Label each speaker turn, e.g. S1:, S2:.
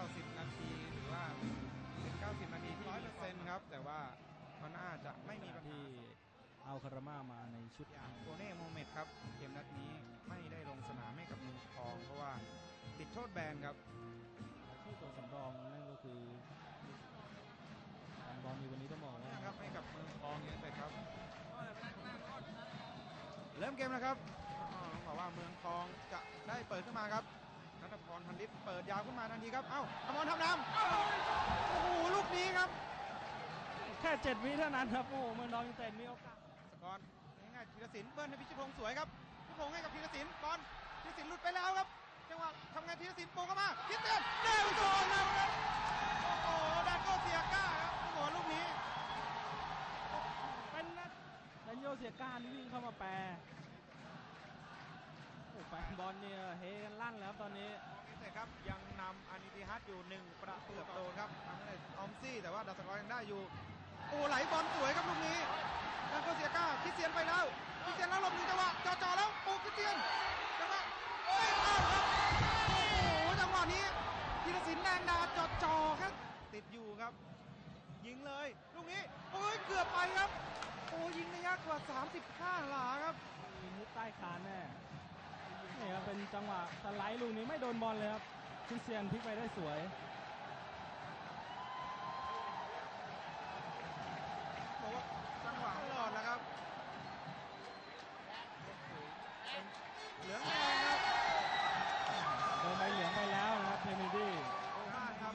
S1: 90 นาทีหรือว่าเป็น90 นาทีที่ร้อยเปอร์เซ็นต์ครับ แต่ว่าก็น่าจะไม่มีปัญหา
S2: ที่เอาคารามามาในชุด
S1: อย่างโกเน่โมเมดครับ เกมนัดนี้ไม่ได้ลงสนามให้กับเมืองทอง เพราะว่าติดโทษแบนครับ
S2: ที่ตัวสำรองนั่นก็คือการบอลในวันนี้ต้องบอกว่า
S1: นะครับให้กับเมืองทองยูไนเต็ดครับ เริ่มเกมแล้วครับอ๋อต้องบอกว่าเมืองทองจะได้เปิดขึ้นมาครับ นัทพรพันลิตเปิดยาวขึ้นมาทันทีครับ เอ้าอมรทำน้ำโอ้โหลูกนี้ครับ
S2: แค่7วิเท่านั้นครับ โอ้โหเมืองทองยูไนเต็ดมีโอกาส
S1: สกอร์ง่ายๆธีรศิลป์เบิ้ลให้พิชิตพงศ์สวยครับพิชิตพงศ์ให้กับธีรศิลป์บอลธีรศิลป์หลุดไปแล้วครับ จังหวะทำงานธีรศิลป์โป่งเข้ามาคิดเตือนเร็วโจนแล้วครับโอ้โหดันโกเซียก้าครับโอ้โหลูกนี้
S2: เป็นนัดดันโยเสียการวิ่งเข้ามาแปรโอ้แฟน บอลเนี่ยเฮกันลั่นแล้วตอนนี้
S1: ยูไนเตครับยังนำอานิติฮัตอยู่หนึ่งประตูต่อโดนครับทำได้ออมซี่แต่ว่าดัสกอร์ยังได้อยู่ โอ้ไหลบอลสวยครับลูกนี้ดันโกเซียก้าคิเตียนไปแล้วคิเตียนแล้วหลบหนึ่งจังหวะจ่อๆแล้วโอ้คิเตียนจังหวะไม่เข้าครับโอ้โหจังหวะนี้ธีรศิลป์แดงดาจ่อๆครับติดอยู่ครับ ยิงเลยลูกนี้โอ้ยเกือบไปครับโอ้ยิงระยะกว่า 35 หลาครับ
S2: มีมุด จังหวะสไลด์ลูกนี้ไม่โดนบอลเลยครับคริสเตียนพลิกไปได้สวย
S1: บอกว่าจังหวะหลอดแล้ครับเหลืองแดงครับ
S2: โดนใบเหลืองไปแล้วนะครับเทมิดี้
S1: ห้าครับ